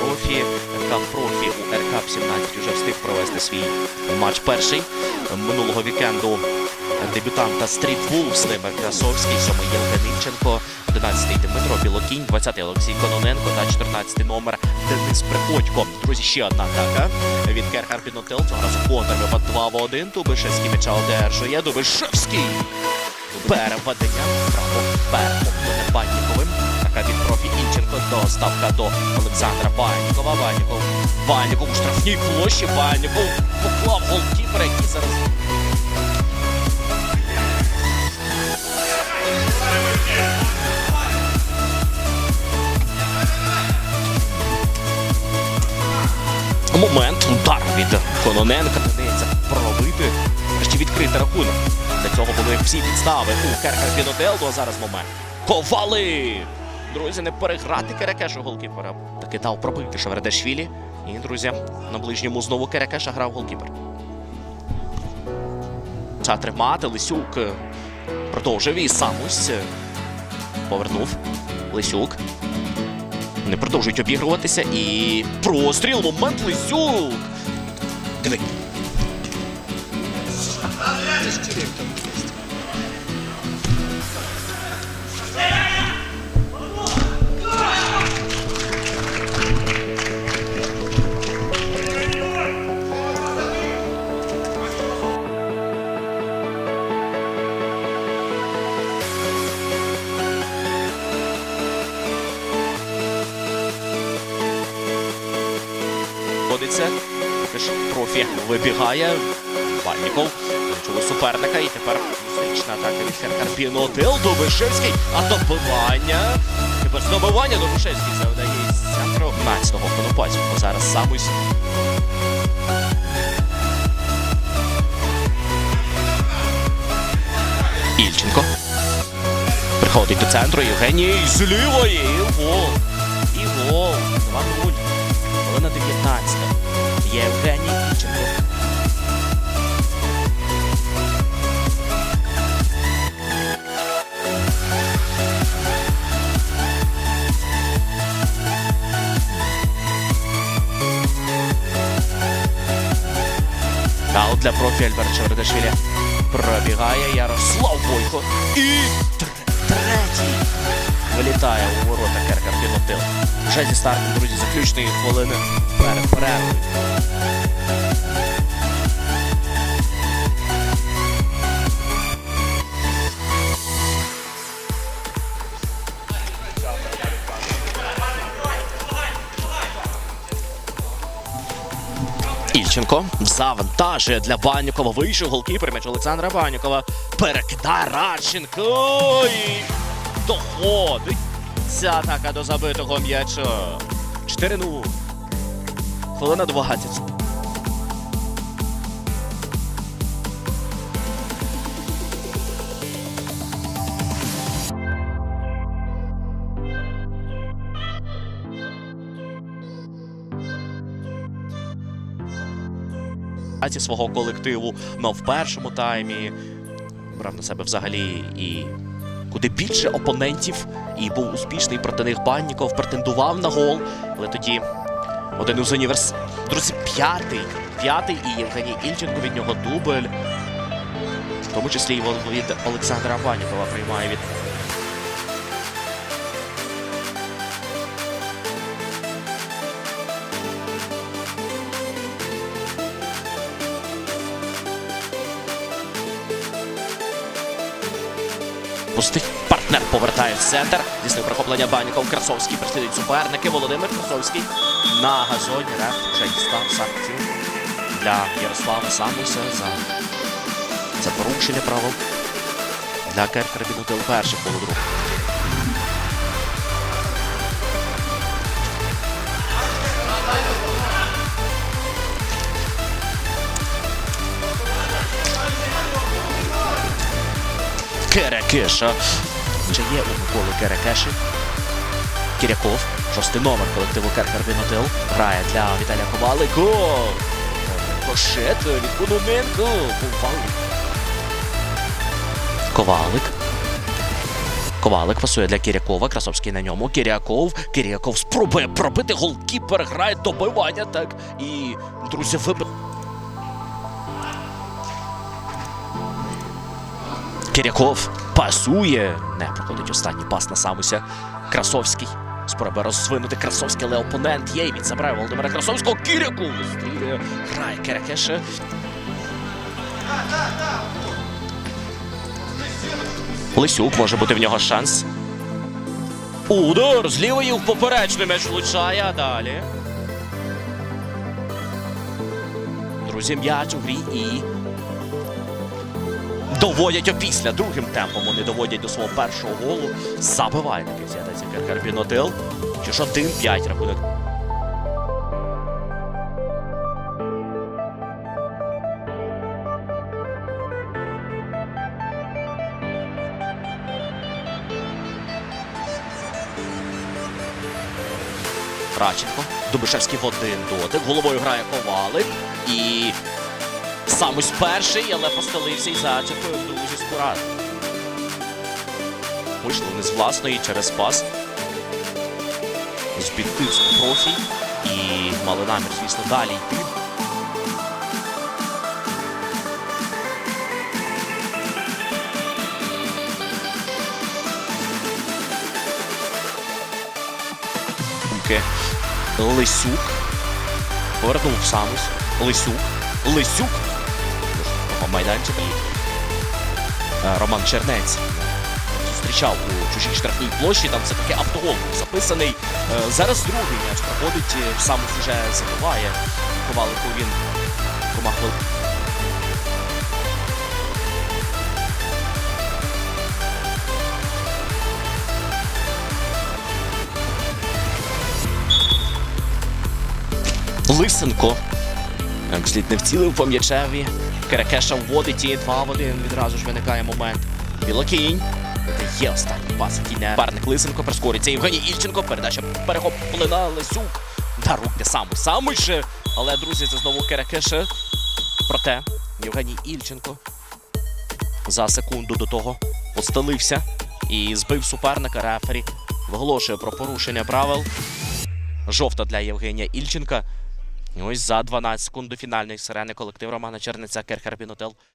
профі. РК профі у РК 17 вже встиг провести свій матч перший минулого вікенду. Дебютанта Стріт Вулфс Димир Красовський, 7 Євген Ільченко, 11 Дмитро Білокінь, 20 Олексій Кононенко та 14 номер Денис Приходько. Друзі, ще одна атака від Керхар Пінотел. Цього разу контрвипад 2 в 1. Дубишевський м'яча одержує. Дубишевський. Переведення право перехоплене Банніковим. Така від профі Ільченко. Доставка до Олександра Баннікова. Банніков. Банніков у штрафній площі. Банніков поклав голкіпера, який зараз Момент удар від Кононенка. Дається пробити. Ще відкрити рахунок. Цього були всі підстави у Керкер Пінотелду. А зараз момент. Ковали! Друзі, не переграти Керекешу голкіпера. Таки дав пробити Шевердешвілі. І, друзі, на ближньому знову Керекеша грав голкіпер. Це тримати. Лисюк е, продовжив і самусь. е, Повернув. Лисюк. Вони продовжують обігруватися і простріл. Момент Лисюк. Диви. Ходиться. Поки що профі вибігає. Банніков. Чули суперника. І тепер зустрічна атака від Херкарпіно. Тил Дубишевський. А добивання. Тепер здобивання Дубишевський із центру 15-го Конопацького. Зараз сам ось Ільченко. Приходить до центру. Євгеній з лівої. І гол. І гол. 2-0. Хвилина 19. Євгеній Ільченко. Аут для профі Альберт Чевердашвілі. Пробігає Ярослав Бойко. І третій вилітає у ворота Керкар Пінотил. Вже зі стартом, друзі, заключної хвилини перед перервою. Ільченко завантажує для Банюкова. Вийшов голкіпер м'яч Олександра Банюкова. Перекидає Радченко. І доходить ця атака до забитого м'яча. 4-0. Хвилина 20. праці свого колективу. Но в першому таймі брав на себе взагалі і куди більше опонентів. І був успішний проти них Банніков, претендував на гол. Але тоді один із універс... Друзі, п'ятий. П'ятий і Євгеній Ільченко від нього дубль. В тому числі і від Олександра Баннікова приймає від Пустить партнер повертає в центр. Здійснив прохоплення Баніков. Красовський переслідують суперники. Володимир Красовський на газоні. Реф вже дістав санкцію для Ярослава Самуса за за порушення правил. Для Керкера Бінутил перших полудруг. Керекеша. Чи є у Миколи Керекеші? Кіряков. Шостий номер колективу Керкер Бінотил. Грає для Віталія Ковали. Гол! Кошет від Кононенко. Ковалик. Ковалик. Ковалик пасує для Кірякова. Красовський на ньому. Кіряков. Кіряков спробує пробити голкіпер. Грає добивання. Так. І друзі, вибив. Кіряков пасує. Не проходить останній пас на Самуся. Красовський. Спробує розвинути Красовський, але опонент є. І він забирає Володимира Красовського. Кіряков вистрілює. Грає Керекеше. Лисюк може бути в нього шанс. Удар з лівої в поперечний м'яч влучає, а далі. Друзі, м'яч у грі і доводять опісля. Другим темпом вони доводять до свого першого голу. Забиває таки взятися Карбінотил. Чи ж 1-5 рахунок. Радченко. Дубишевський в один дотик. Головою грає Ковалик. І Самусь перший, але постелився і зачепив друзі Скурат. Вийшли вони з власної через пас. З Бінківського профі. І мали намір, звісно, далі йти. Лисюк. Повернув Самус. Лисюк. Лисюк. Того майданчика. Е, Роман Чернець зустрічав у чужій штрафній площі. Там все таки автогол був записаний. Е, Зараз другий м'яч проходить. е, Самус вже забиває. Ковалику він комахвил. Лисенко. Ем, Слід не вцілив по м'ячеві. Керекеша вводить і 2 в 1. Відразу ж виникає момент. Білокінь. Це є останній пас, не парник Лисенко прискориться. Євгеній Ільченко. Передача перехоплена Лисюк. Да, руки сам сам ще. Але, друзі, це знову Керекеша. Проте Євгеній Ільченко за секунду до того постелився і збив суперника. Рефері виголошує про порушення правил. Жовта для Євгенія Ільченка. Ось за 12 секунд до фінальної сирени колектив Романа Черниця Керхер Бінотел